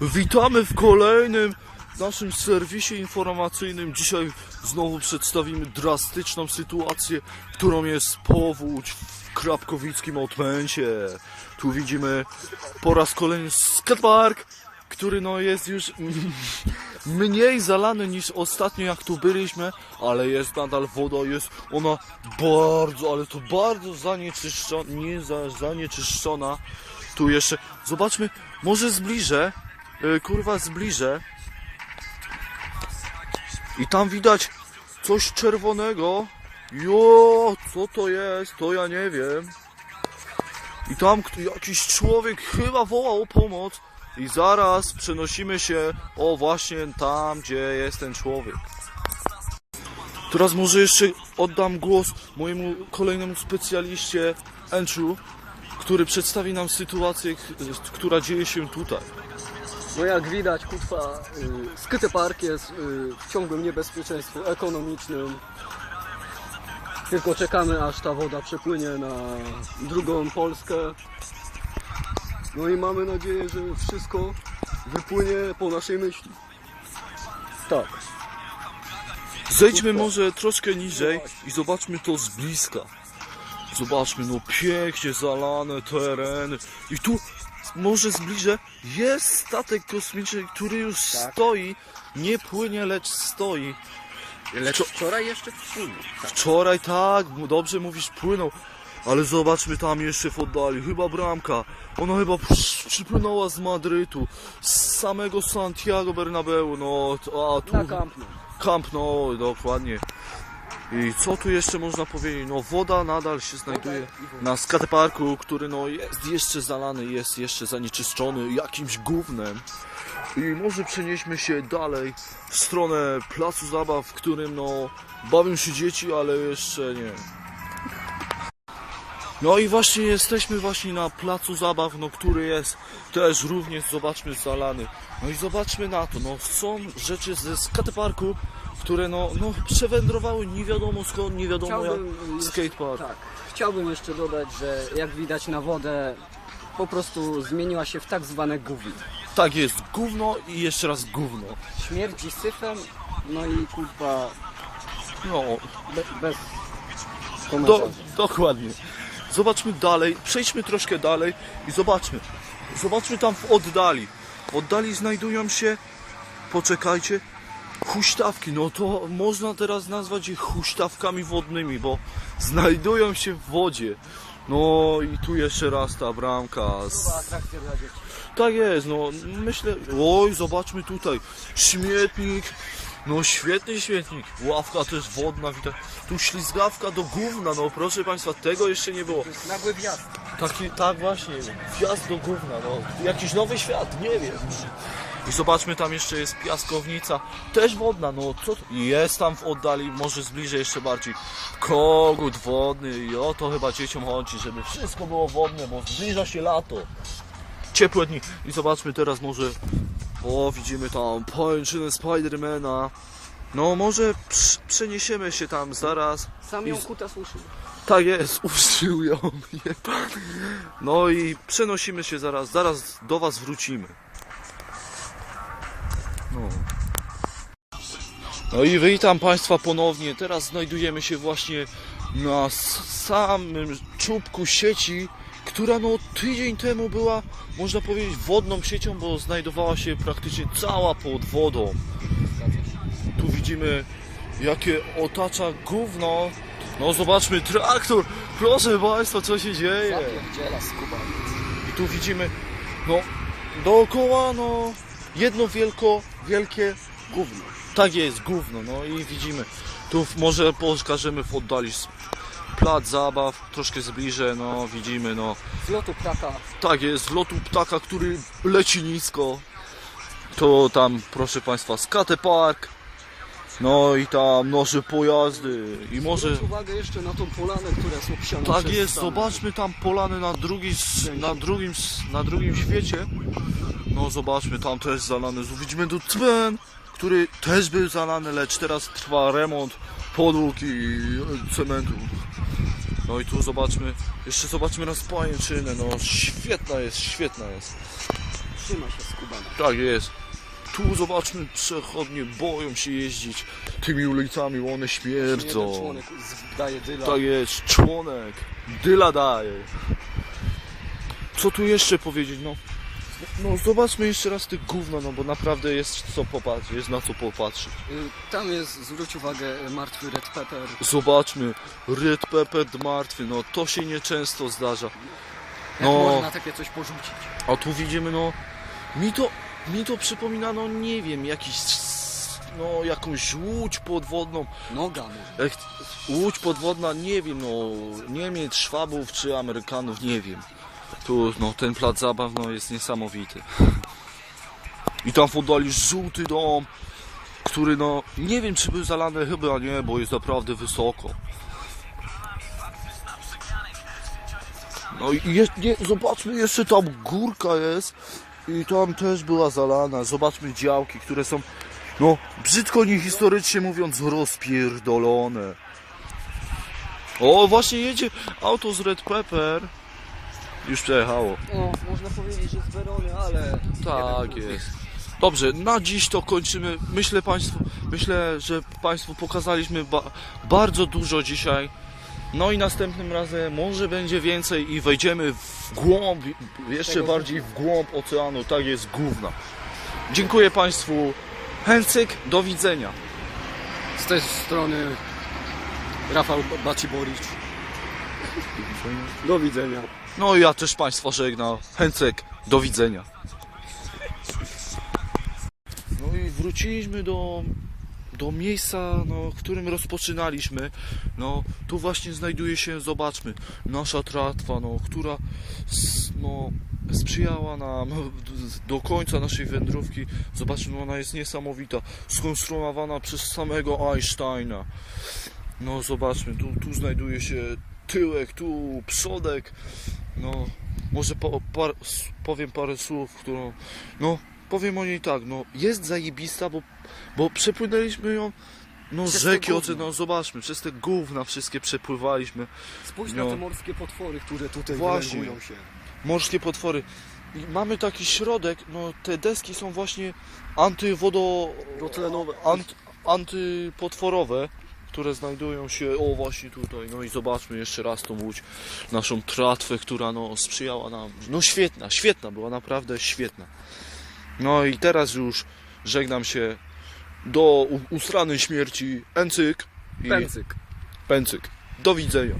Witamy w kolejnym naszym serwisie informacyjnym. Dzisiaj znowu przedstawimy drastyczną sytuację, którą jest powódź w krapkowickim odmęcie. Tu widzimy po raz kolejny skatepark, który no jest już mniej zalany niż ostatnio jak tu byliśmy, ale jest nadal woda, jest ona bardzo, ale to bardzo zanieczyszczona, nie za, zanieczyszczona. Tu jeszcze, zobaczmy, może zbliżę, yy, kurwa zbliżę. I tam widać coś czerwonego. Jo, co to jest? To ja nie wiem. I tam jakiś człowiek chyba wołał o pomoc. I zaraz przenosimy się, o właśnie tam, gdzie jest ten człowiek. Teraz może jeszcze oddam głos mojemu kolejnemu specjaliście, Andrew, który przedstawi nam sytuację, k- która dzieje się tutaj. No jak widać, kutwa, y, skatepark jest y, w ciągłym niebezpieczeństwie ekonomicznym. Tylko czekamy, aż ta woda przepłynie na drugą Polskę. No i mamy nadzieję, że wszystko wypłynie po naszej myśli. Tak. Zejdźmy może troszkę niżej i zobaczmy to z bliska. Zobaczmy, no pięknie zalane tereny. I tu może zbliżę, jest statek kosmiczny, który już stoi, nie płynie, lecz stoi. Lecz wczoraj jeszcze wpłynął. Wczoraj tak, m- dobrze mówisz, płynął. Ale zobaczmy tam jeszcze w oddali, chyba bramka. Ona chyba przy- przypłynęła z Madrytu, z samego Santiago Bernabeu, no, a tu... Na Camp Nou. Camp no, dokładnie. I co tu jeszcze można powiedzieć? No woda nadal się znajduje na skateparku, który no jest jeszcze zalany, jest jeszcze zanieczyszczony jakimś gównem. I może przenieśmy się dalej w stronę placu zabaw, w którym no bawią się dzieci, ale jeszcze nie. No i właśnie jesteśmy właśnie na placu zabaw, no który jest też również, zobaczmy, zalany. No i zobaczmy na to, no są rzeczy ze skateparku, które no, no przewędrowały nie wiadomo skąd, nie wiadomo jak Chciałbym jeszcze- skatepark. Tak. Chciałbym jeszcze dodać, że jak widać na wodę po prostu zmieniła się w tak zwane gówno. Tak jest, gówno i jeszcze raz gówno. Śmierdzi syfem, no i kurwa No, be, bez do, dokładnie. Zobaczmy dalej, przejdźmy troszkę dalej i zobaczmy. Zobaczmy tam w oddali. W oddali znajdują się, poczekajcie, huśtawki. No to można teraz nazwać je huśtawkami wodnymi, bo znajdują się w wodzie. No i tu jeszcze raz ta bramka. Z... Tak jest, no myślę. Oj, zobaczmy tutaj. Śmietnik. No świetny śmietnik. Ławka też wodna, widać. Tu ślizgawka do gówna, no proszę Państwa, tego jeszcze nie było. To jest nagły wjazd. Taki, tak właśnie, wjazd do gówna, no. Jakiś nowy świat, nie wiem. I zobaczmy, tam jeszcze jest piaskownica, też wodna, no co to? Jest tam w oddali, może zbliżę jeszcze bardziej. Kogut wodny i o to chyba dzieciom chodzi, żeby wszystko było wodne, bo zbliża się lato. Ciepłe dni. I zobaczmy teraz może, o widzimy tam pajęczynę Spidermana. No może przeniesiemy się tam zaraz. Sam ją I tak jest, uszczył ją. No i przenosimy się zaraz, zaraz do Was wrócimy. No. No i witam Państwa ponownie. Teraz znajdujemy się właśnie na samym czubku sieci, która no tydzień temu była, można powiedzieć, wodną siecią, bo znajdowała się praktycznie cała pod wodą. Tu widzimy, jakie otacza gówno. No zobaczmy, traktor! Proszę Państwa, co się dzieje? I tu widzimy, no dookoła, no jedno wielko, wielkie gówno. Tak jest, gówno, no i widzimy. Tu może pokażemy w oddali plac zabaw, troszkę zbliżę, no widzimy, no Z lotu ptaka. tak jest, z lotu ptaka, który leci nisko. To tam, proszę Państwa, skatepark. No i tam nasze pojazdy i może... Zwróć uwagę jeszcze na tą polanę, która jest obsiana Tak przez jest, zobaczmy tam polany na, drugi, na, drugim, na drugim świecie. No zobaczmy, tam też zalany. Widzimy tu tmen, który też był zalany, lecz teraz trwa remont podłóg i e, cementu. No i tu zobaczmy, jeszcze zobaczmy na pajęczynę, no świetna jest, świetna jest. trzyma się skubana. Tak jest. Tu zobaczmy, przechodnie boją się jeździć tymi ulicami, bo one śmierdzą. członek daje dyla. Tak jest, członek. Dyla daje. Co tu jeszcze powiedzieć, no? No zobaczmy jeszcze raz tych gówna, no bo naprawdę jest co popatrzeć, jest na co popatrzeć. Y, Tam jest, zwróć uwagę, y, martwy Red Pepper. Zobaczmy, Red Pepper martwy, no to się nieczęsto zdarza. Jak No. można takie coś porzucić? A tu widzimy, no, mi to, mi to przypomina, no nie wiem, jakiś, no jakąś łódź podwodną, Noga może. Jak łódź podwodna, nie wiem, no Niemiec, Szwabów czy Amerykanów, nie wiem. Tu, no ten plac zabaw, no jest niesamowity. I tam w oddali żółty dom, który, no, nie wiem czy był zalany, chyba nie, bo jest naprawdę wysoko. No i je, nie, zobaczmy, jeszcze tam górka jest i tam też była zalana. Zobaczmy działki, które są, no, brzydko niehistorycznie mówiąc, rozpierdolone. O, właśnie jedzie auto z Red Pepper. Już przejechało. No, można powiedzieć, że z Werony, ale... Tak jest. Dobrze, na dziś to kończymy. Myślę Państwu, myślę, że Państwu pokazaliśmy ba bardzo dużo dzisiaj. No i następnym razem może będzie więcej i wejdziemy w głąb, jeszcze bardziej w głąb oceanu, tak jest gówna. Dziękuję Państwu. Hencyk, do widzenia. Z tej strony Rafał Baciboricz. Do widzenia. No i ja też Państwa żegnam. Hencyk, do widzenia. No i wróciliśmy do, do miejsca, no, w którym rozpoczynaliśmy. No, tu właśnie znajduje się, zobaczmy, nasza tratwa, no, która no, sprzyjała nam do końca naszej wędrówki. Zobaczmy, ona jest niesamowita, skonstruowana przez samego Einsteina. No, zobaczmy, tu, tu znajduje się tyłek, tu przodek. No, może po, par, powiem parę słów, którą. No, powiem o niej tak, no, jest zajebista, bo, bo przepłynęliśmy ją. No, Przez rzeki, oce, no zobaczmy, przez te gówna wszystkie przepływaliśmy. Spójrz No. na te morskie potwory, które tutaj Właśnie. się. Morskie potwory. I mamy taki środek, no te deski są właśnie antywodo... Ant, antypotworowe, które znajdują się, o właśnie tutaj, no i zobaczmy jeszcze raz tą łódź, naszą tratwę, która no sprzyjała nam, no świetna, świetna, była naprawdę świetna. No i teraz już żegnam się do u- ustranej śmierci Encyk i Pęcyk. Pęcyk. Do widzenia.